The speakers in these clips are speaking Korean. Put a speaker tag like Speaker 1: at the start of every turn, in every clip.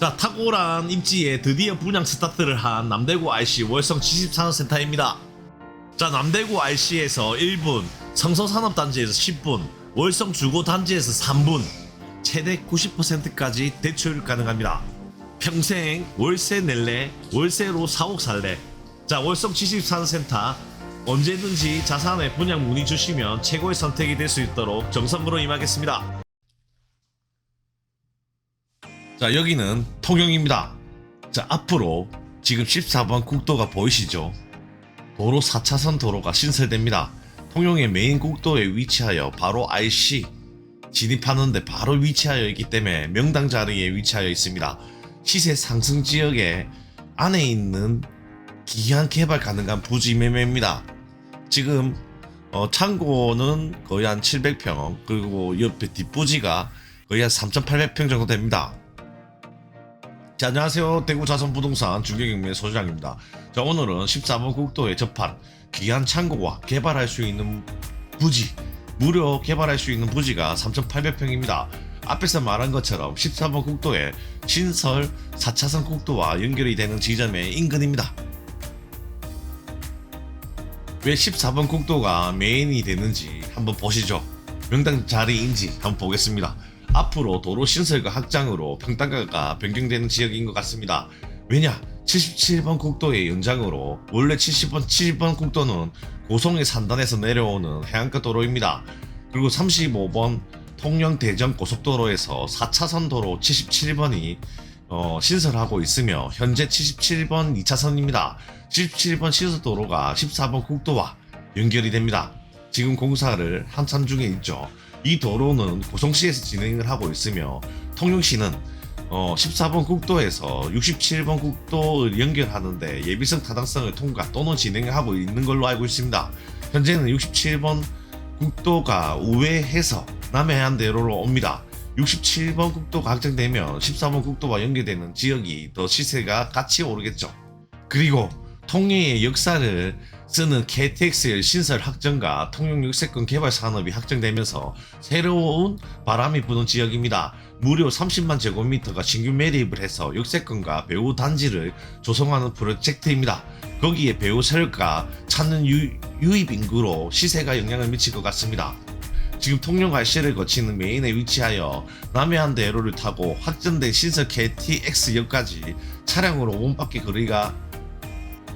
Speaker 1: 자, 탁월한 입지에 드디어 분양 스타트를 한 남대구 IC 월성 74센터입니다. 자, 남대구 IC에서 1분, 성서산업단지에서 10분, 월성 주거단지에서 3분, 최대 90%까지 대출 가능합니다. 평생 월세 낼래, 월세로 사옥 살래. 자, 월성 74센터 언제든지 자산의 분양 문의 주시면 최고의 선택이 될 수 있도록 정성으로 임하겠습니다. 자 여기는 통영입니다. 자 앞으로 지금 14번 국도가 보이시죠? 도로 4차선 도로가 신설됩니다. 통영의 메인 국도에 위치하여 바로 IC 진입하는데 바로 위치하여 있기 때문에 명당 자리에 위치하여 있습니다. 시세 상승 지역에 안에 있는 기한 개발 가능한 부지 매매입니다. 지금 어, 창고는 거의 한 700평 그리고 옆에 뒷부지가 거의 한 3,800평 정도 됩니다. 자, 안녕하세요. 대구 자선부동산 중개경매 소장입니다. 자, 오늘은 14번 국도에 접한 귀한 창고와 개발할 수 있는 부지, 무료 개발할 수 있는 부지가 3,800평입니다. 앞에서 말한 것처럼 14번 국도에 신설 4차선 국도와 연결이 되는 지점의 인근입니다. 왜 14번 국도가 메인이 되는지 한번 보시죠. 명당 자리인지 한번 보겠습니다. 앞으로 도로 신설과 확장으로 평당가가 변경되는 지역인 것 같습니다. 왜냐? 77번 국도의 연장으로 원래 70번 7번 국도는 고성의 산단에서 내려오는 해안가 도로입니다. 그리고 35번 통영 대전 고속도로에서 4차선 도로 77번이 어, 신설하고 있으며 현재 77번 2차선입니다. 77번 시설도로가 14번 국도와 연결이 됩니다. 지금 공사를 한참 중에 있죠. 이 도로는 고성시에서 진행을 하고 있으며 통영시는 어, 14번 국도에서 67번 국도를 연결하는데 예비성 타당성을 통과 또는 진행하고 있는 걸로 알고 있습니다. 현재는 67번 국도가 우회해서 남해안 대로로 옵니다. 67번 국도가 확정되면 14번 국도와 연결되는 지역이 더 시세가 같이 오르겠죠. 그리고 통영의 역사를 쓰는 KTX 신설 확정과 통영 역세권 개발 산업이 확정되면서 새로운 바람이 부는 지역입니다. 무려 30만 제곱미터가 신규 매립을 해서 역세권과 배우 단지를 조성하는 프로젝트입니다. 거기에 배우 세력과 찾는 유, 유입 인구로 시세가 영향을 미칠 것 같습니다. 지금 통영 갈시를 거치는 메인에 위치하여 남해안 대로를 타고 확정된 신설 KTX역까지 차량으로 5분밖에 거리가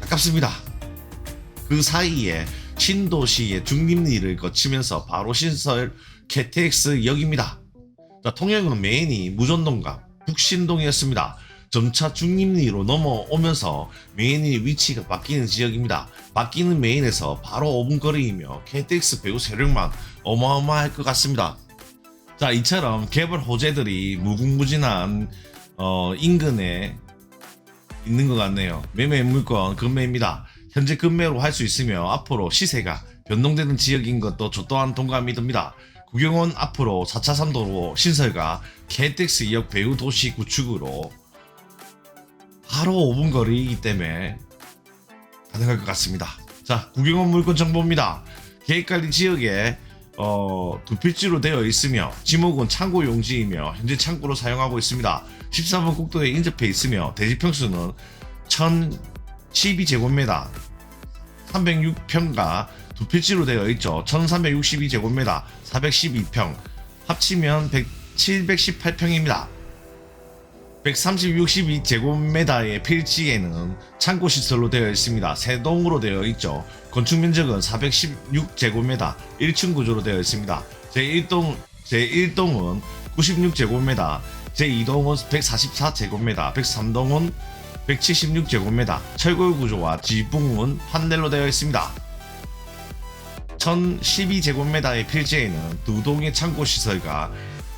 Speaker 1: 가깝습니다. 그 사이에 신도시의 중림리를 거치면서 바로 신설 KTX역입니다. 자, 통영은 메인이 무전동과 북신동이었습니다. 점차 중림리로 넘어오면서 메인의 위치가 바뀌는 지역입니다. 바뀌는 메인에서 바로 5분 거리이며 KTX 배우 세력만 어마어마할 것 같습니다. 자, 이처럼 개발 호재들이 무궁무진한 어, 인근에 있는 것 같네요. 매매 물건 금매입니다. 현재 금매로 할 수 있으며 앞으로 시세가 변동되는 지역인 것도 저 또한 동감이 듭니다. 구경원 앞으로 4차 산도로 신설과 KTX 역 배우 도시 구축으로 바로 5분 거리이기 때문에 가능할 것 같습니다. 자, 구경원 물건 정보입니다. 계획관리 지역에 어, 두 필지로 되어 있으며 지목은 창고 용지이며 현재 창고로 사용하고 있습니다. 14번 국도에 인접해 있으며 대지 평수는 1012제곱미터 306평가 두 필지로 되어 있죠. 1362제곱미터 412평 합치면 100, 718평입니다. 130-62제곱미터의 필지에는 창고 시설로 되어 있습니다. 세 동으로 되어 있죠. 건축 면적은 416제곱미터 1층 구조로 되어 있습니다. 제1동 제1동은 96제곱미터, 제2동은 144제곱미터, 103동은 176제곱미터, 철골 구조와 지붕은 판넬로 되어 있습니다. 1012제곱미터의 필지에는 두 동의 창고 시설과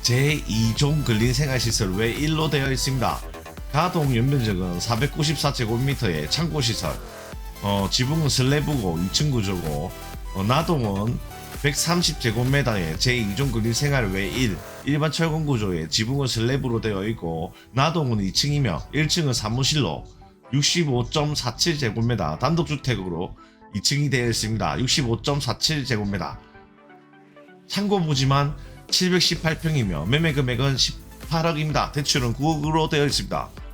Speaker 1: 제2종 근린 생활 시설 외 1로 되어 있습니다. 가동 연면적은 494제곱미터의 창고 시설, 어, 지붕은 슬래브고 2층 구조고, 어, 나동은 130제곱미터의 제2종 근린 생활 외 1, 일반 철근 구조의 지붕은 슬래브로 되어 있고, 나동은 2층이며 1층은 사무실로 65.47제곱미터 단독주택으로 2층이 되어 있습니다. 65.47제곱미터. 참고 보지만 718평이며 매매 금액은 8억입니다. 대출은 9억으로 되어 있습니다.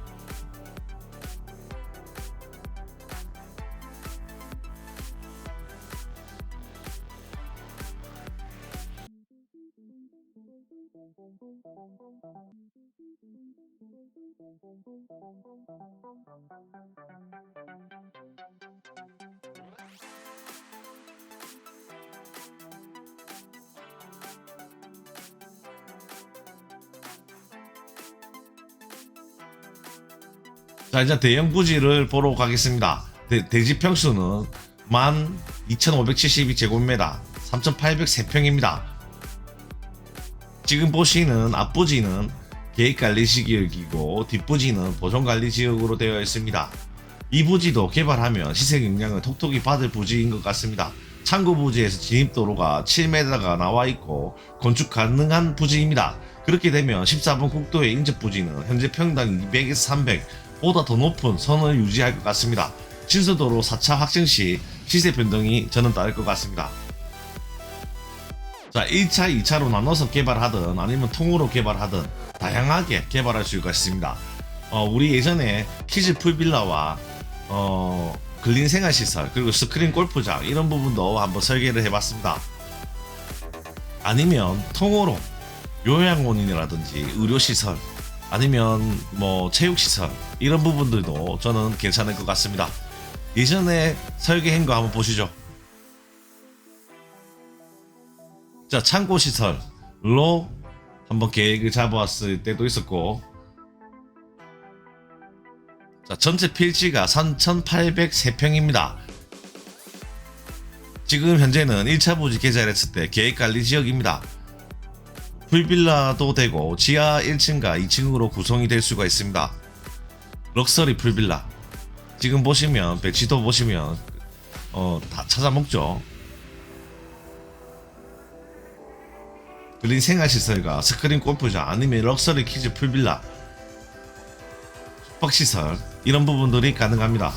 Speaker 1: 자 이제 대형 부지를 보러 가겠습니다. 대, 대지 평수는 12,572제곱미터 3,803평입니다. 지금 보시는 앞부지는 계획관리지역이고 뒷부지는 보존관리지역으로 되어 있습니다. 이 부지도 개발하면 시세 영향을 톡톡히 받을 부지인 것 같습니다. 창고 부지에서 진입도로가 7m가 나와 있고 건축 가능한 부지입니다. 그렇게 되면 14번 국도의 인접 부지는 현재 평당 200에서 300 보다 더 높은 선을 유지할 것 같습니다. 신서도로 4차 확정 시 시세 변동이 저는 따를 것 같습니다. 자, 1차, 2차로 나눠서 개발하든 아니면 통으로 개발하든 다양하게 개발할 수가 있습니다. 어, 우리 예전에 키즈 풀빌라와 어, 근린 생활시설 그리고 스크린 골프장 이런 부분도 한번 설계를 해봤습니다. 아니면 통으로 요양원이라든지 의료시설 아니면 뭐 체육시설 이런 부분들도 저는 괜찮을 것 같습니다. 예전에 설계한 거 한번 보시죠. 자, 창고 시설로 한번 계획을 잡아왔을 때도 있었고, 자, 전체 필지가 3,803평입니다. 지금 현재는 1차 부지 개발 했을 때 계획관리 지역입니다. 풀빌라도 되고 지하 1층과 2층으로 구성이 될 수가 있습니다. 럭셔리 풀빌라. 지금 보시면 배치도 보시면 어, 다 찾아먹죠. 그린 생활 시설과 스크린 골프장 아니면 럭셔리 키즈 풀빌라 숙박 시설 이런 부분들이 가능합니다.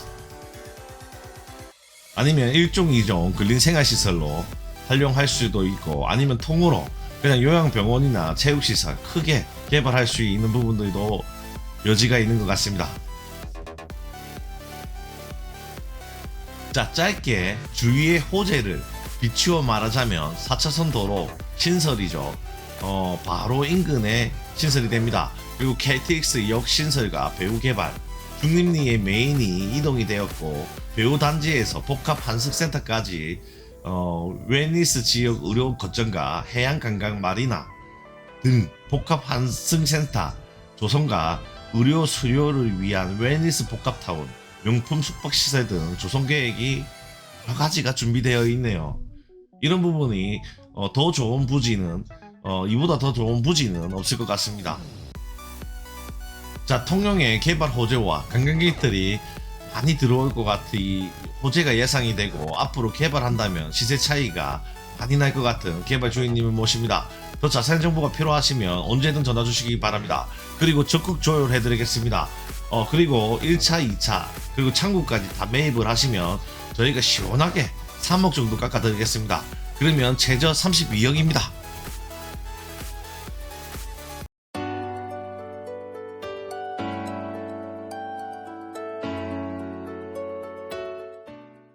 Speaker 1: 아니면 1종 2종 근린 생활 시설로 활용할 수도 있고 아니면 통으로 그냥 요양병원이나 체육시설 크게 개발할 수 있는 부분들도 여지가 있는 것 같습니다. 자, 짧게 주위의 호재를 비추어 말하자면 4차선 도로 신설이죠. 어, 바로 인근에 신설이 됩니다. 그리고 KTX 역 신설과 배우 개발, 중림리의 메인이 이동이 되었고 배우 단지에서 복합 한식센터까지 어, 웨니스 지역 의료 거점과 해양 관광 마리나 등 복합 한승센터 조성과 의료 수요를 위한 웨니스 복합타운 명품 숙박시설 등 조성 계획이 여러 가지가 준비되어 있네요. 이런 부분이 어, 더 좋은 부지는 어, 이보다 더 좋은 부지는 없을 것 같습니다. 자, 통영의 개발 호재와 관광객들이 많이 들어올 것 같이 호재가 예상이 되고 앞으로 개발한다면 시세 차이가 많이 날 것 같은 개발 주인님을 모십니다. 더 자세한 정보가 필요하시면 언제든 전화 주시기 바랍니다. 그리고 적극 조율해 드리겠습니다. 어, 그리고 1차, 2차, 그리고 창구까지 다 매입을 하시면 저희가 시원하게 3억 정도 깎아 드리겠습니다. 그러면 최저 32억입니다.